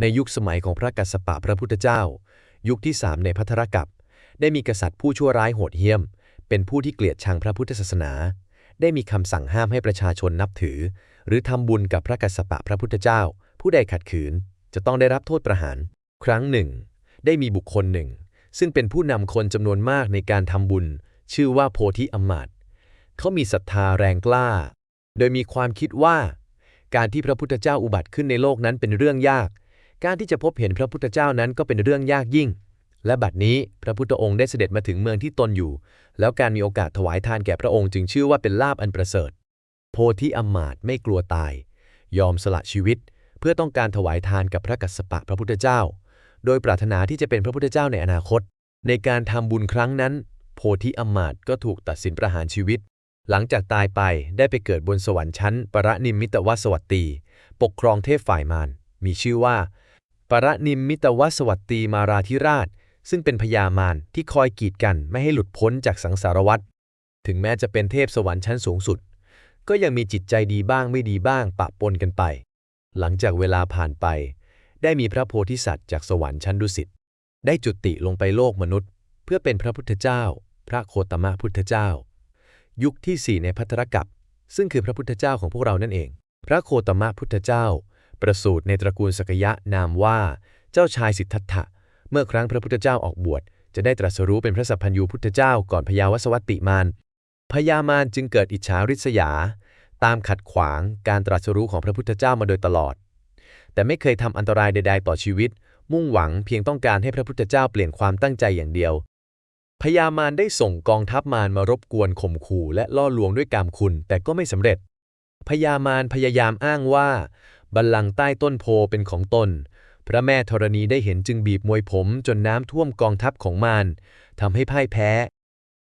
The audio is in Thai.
ในยุคสมัยของพระกัสสปะพระพุทธเจ้า ยุคที่สามในพัทรกัปได้มีกษัตริย์ผู้ชั่วร้ายโหดเหี้ยม เป็นผู้ที่เกลียดชังพระพุทธศาสนา ได้มีคำสั่งห้ามให้ประชาชนนับถือ หรือทำบุญกับพระกัสสปะพระพุทธเจ้า ผู้ใดขัดขืน จะต้องได้รับโทษประหาร ครั้งหนึ่ง ได้มีบุคคลหนึ่ง ซึ่งเป็นผู้นำคนจำนวนมากในการทำบุญ ชื่อว่าโพธิอมมาตเขามีศรัทธาแรงกล้า โดยมีความคิดว่า การที่พระพุทธเจ้าอุบัติขึ้นในโลกนั้นเป็นเรื่องยาก การที่จะพบเห็นพระพุทธเจ้านั้นก็เป็นเรื่องยากยิ่ง และบัดนี้พระพุทธองค์ได้เสด็จมาถึงเมืองที่ตนอยู่ แล้วการมีโอกาสถวายทานแก่พระองค์จึงชื่อว่าเป็นลาภอันประเสริฐ โพธิอมมาตไม่กลัวตาย ยอมสละชีวิต เพื่อต้องการถวายทานกับพระกัสสปะพระพุทธเจ้า โดยปรารถนาที่จะเป็นพระพุทธเจ้าในอนาคต ในการทำบุญครั้งนั้น โพธิอมมาตก็ถูกตัดสินประหารชีวิต หลังจากตายไปได้ไปเกิดบนสวรรค์ชั้น ปรนิมมิตวสวัตตีปกครองเทพฝ่ายมารมีชื่อว่า ปรนิมมิตวสวัตตีมาราธิราช ซึ่งเป็นพญามารที่คอยกีดกันไม่ให้หลุดพ้นจากสังสารวัฏถึงแม้จะเป็นเทพสวรรค์ชั้นสูงสุด ก็ยังมีจิตใจดีบ้างไม่ดีบ้างปะปนกันไป หลังจากเวลาผ่านไป ได้มีพระโพธิสัตว์จากสวรรค์ชั้นดุสิตได้จุติลงไปโลกมนุษย์ เพื่อเป็นพระพุทธเจ้า พระโคตมะพุทธเจ้า ยุคที่4ในพัทรกัปซึ่งคือพระพุทธเจ้าของพวกเรานั่นเอง พระโคตมะพุทธเจ้า ประสูติในตระกูลสกยะนามว่า เจ้าชายสิทธัตถะ เมื่อครั้งพระพุทธเจ้าออกบวช จะได้ตรัสรู้เป็นพระสัพพัญญูพุทธเจ้าก่อนพญาวสวัตติมานพญามารจึงเกิดอิจฉาริษยา ตามขัดขวางการตรัสรู้ของพระพุทธเจ้ามาโดยตลอด แต่ไม่เคยทำอันตรายใด ๆ ต่อชีวิต มุ่งหวังเพียงต้องการให้พระพุทธเจ้าเปลี่ยนความตั้งใจอย่างเดียวพญามารได้ส่งกองทัพมารมารบกวนข่มขู่และล่อลวงด้วยกามคุณ แต่ก็ไม่สำเร็จพญามารพยายามอ้างว่า บัลลังก์ใต้ต้นโพเป็นของตน พระแม่ธรณีได้เห็นจึงบีบมวยผมจนน้ำท่วมกองทัพของมารทำให้พ่ายแพ้